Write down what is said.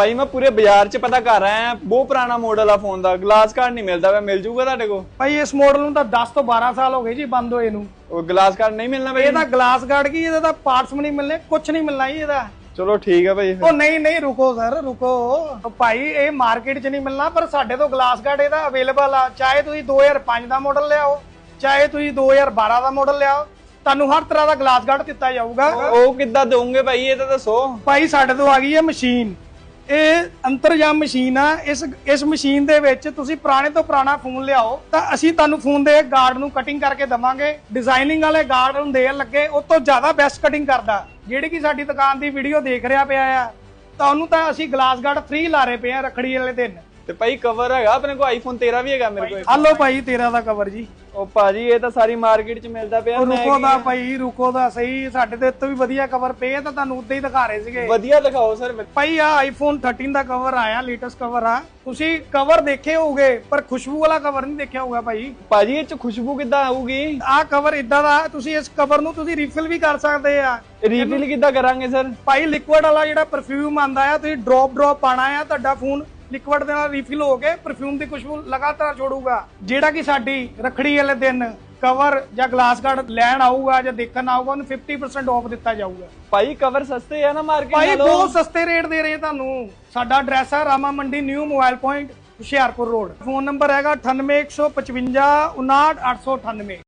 ਭਾਈ ਮੈਂ ਪੂਰੇ ਬਾਜ਼ਾਰ 'ਚ ਪਤਾ ਕਰ ਆਇਆ ਬਹੁਤ ਪੁਰਾਣਾ ਮਾਡਲ ਆ ਫੋਨ ਦਾ। ਗਲਾਸ ਕਾਰਡ ਨਹੀਂ ਮਿਲਦਾ ਵਾ ਮਿਲ ਜੂਗਾ ਤੁਹਾਡੇ ਕੋਲ? ਭਾਈ ਇਸ ਮਾਡਲ ਨੂੰ ਤਾਂ 10 ਤੋਂ 12 ਸਾਲ ਹੋ ਗਏ ਜੀ ਬੰਦ ਹੋਏ ਨੂੰ। ਉਹ ਗਲਾਸ ਕਾਰਡ ਨਹੀਂ ਮਿਲਣਾ ਭਾਈ ਇਹਦਾ ਗਲਾਸ ਗਾਰਡ ਕੀ ਇਹਦਾ ਤਾਂ ਪਾਰਟਸ ਵੀ ਨਹੀਂ ਮਿਲਨੇ ਕੁਝ ਨਹੀਂ ਮਿਲਣਾ ਜੀ ਇਹਦਾ। ਚਲੋ ਠੀਕ ਆ ਭਾਈ ਉਹ ਨਹੀਂ ਨਹੀਂ ਰੁਕੋ ਸਰ ਰੁਕੋ। ਭਾਈ ਇਹ ਮਾਰਕੀਟ 'ਚ ਨਹੀਂ ਮਿਲਣਾ ਪਰ ਸਾਡੇ ਤੋਂ ਗਲਾਸ ਗਾਰਡ ਇਹਦਾ ਅਵੇਲੇਬਲ ਆ। ਚਾਹੇ ਤੁਸੀਂ 2005 ਦਾ ਮਾਡਲ ਲਿਆਓ ਚਾਹੇ ਤੁਸੀਂ 2012 ਦਾ ਮਾਡਲ ਲਿਆਓ ਤੁਹਾਨੂੰ ਹਰ ਤਰ੍ਹਾਂ ਦਾ ਗਲਾਸ ਗਾਰਡ ਦਿੱਤਾ ਜਾਊਗਾ। ਉਹ ਕਿੱਦਾਂ ਦੋਗੇ ਭਾਈ ਇਹ ਤਾਂ ਦੱਸੋ। ਭਾਈ ਸਾਡੇ ਤੋਂ ਆ ਗਈ ਹੈ ਮਸ਼ੀਨ ਇਹ ਅੰਤਰਜਾਮ ਮਸ਼ੀਨ ਆ, ਇਸ ਇਸ ਮਸ਼ੀਨ ਦੇ ਵਿੱਚ ਤੁਸੀਂ ਪੁਰਾਣੇ ਤੋਂ ਪੁਰਾਣਾ ਫੋਨ ਲਿਆਓ, ਤਾਂ ਅਸੀਂ ਤੁਹਾਨੂੰ ਫੋਨ ਦੇ ਗਾਰਡ ਨੂੰ ਕਟਿੰਗ ਕਰਕੇ ਦਵਾਂਗੇ। ਡਿਜ਼ਾਈਨਿੰਗ ਵਾਲੇ ਗਾਰਡ ਨੂੰ ਦੇਣ ਲੱਗੇ, ਉਹ ਤੋਂ ਜ਼ਿਆਦਾ ਬੈਸਟ ਕਟਿੰਗ ਕਰਦਾ। ਜਿਹੜੀ ਕਿ ਸਾਡੀ ਦੁਕਾਨ ਦੀ ਵੀਡੀਓ ਦੇਖ ਰਿਹਾ ਪਿਆ ਆ, ਤਾਂ ਉਹਨੂੰ ਤਾਂ ਅਸੀਂ ਗਲਾਸ ਗਾਰਡ ਫ੍ਰੀ ਲਾ ਰਹੇ ਪਏ ਆ ਰਖੜੀ ਵਾਲੇ ਦਿਨ। ਤੇ ਭਾਈ ਕਵਰ ਹੈਗਾ ਆਪਣੇ ਕੋਲ ਆਈਫੋਨ 13 ਵੀ ਹੈਗਾ ਮੇਰੇ ਕੋਲ। ਹਲੋ ਭਾਈ ਤੇਰਾ ਦਾ ਕਵਰ ਜੀ। ਉਹ ਭਾਜੀ ਇਹ ਤਾਂ ਸਾਰੀ ਮਾਰਕੀਟ 'ਚ ਮਿਲਦਾ ਪਿਆ ਰੁਕੋ ਦਾ ਭਾਈ ਰੁਕੋ ਦਾ ਸਹੀ ਸਾਡੇ ਤੇ ਇੱਥੋਂ ਵੀ ਵਧੀਆ ਕਵਰ ਪਏ ਆ ਤਾਂ ਤੁਹਾਨੂੰ ਉੱਤੇ ਹੀ ਦਿਖਾ ਰਹੇ ਸੀਗੇ। ਵਧੀਆ ਦਿਖਾਓ ਸਰ ਭਾਈ ਆ ਆਈਫੋਨ 13 ਦਾ ਕਵਰ ਆਇਆ ਲੇਟੈਸਟ ਕਵਰ ਆ। ਤੁਸੀਂ ਕਵਰ ਦੇਖੇ ਹੋਗੇ ਪਰ ਖੁਸ਼ਬੂ ਵਾਲਾ ਕਵਰ ਨਹੀਂ ਦੇਖਿਆ ਹੋਊਗਾ ਭਾਈ। ਭਾਜੀ ਇਹ 'ਚ ਖੁਸ਼ਬੂ ਕਿੱਦਾਂ ਆਊਗੀ? ਆਹ ਕਵਰ ਇਦਾਂ ਦਾ ਤੁਸੀਂ ਇਸ ਕਵਰ ਨੂੰ ਤੁਸੀਂ ਰੀਫਿਲ ਵੀ ਕਰ ਸਕਦੇ ਆ। ਰੀਫਿਲ ਕਿੱਦਾਂ ਕਰਾਂਗੇ ਸਰ ਭਾਈ ਲਿਕੁਇਡ ਵਾਲਾ ਜਿਹੜਾ ਪਰਫਿਊਮ ਆਂਦਾ ਆ ਤੁਸੀਂ ਡ੍ਰੌਪ ਡ੍ਰੌਪ ਪਾਣਾ ਆ ਤੁਹਾਡਾ ਫੋਨ ਲਿਕੁਇਡ ਦੇ ਨਾਲ ਰੀਫਿਲ ਹੋ ਕੇ ਪਰਫਿਊਮ ਦੀ ਖੁਸ਼ਬੂ ਲਗਾਤਾਰ ਛੋੜੂਗਾ ਜਿਹੜਾ ਕਿ ਸਾਡੀ ਰਖੜੀ ਵਾਲੇ ਦਿਨ ਕਵਰ ਜਾਂ ਗਲਾਸ ਗਾਰਡ ਲੈਣ ਆਊਗਾ ਜਾਂ ਦੇਖਣ ਆਊਗਾ ਉਹਨੂੰ 50% ਆਫ ਦਿੱਤਾ ਜਾਊਗਾ। ਭਾਈ ਕਵਰ ਸਸਤੇ ਆ ਨਾ ਮਾਰਕੀਟ ਭਾਈ ਨਾਲੋਂ? ਬਹੁਤ ਸਸਤੇ ਰੇਟ ਦੇ ਰਹੇ ਤੁਹਾਨੂੰ। ਸਾਡਾ ਐਡਰੈਸ ਹੈ Rama Mandi new mobile point Hoshiarpur road phone number ਹੈਗਾ 98155 59898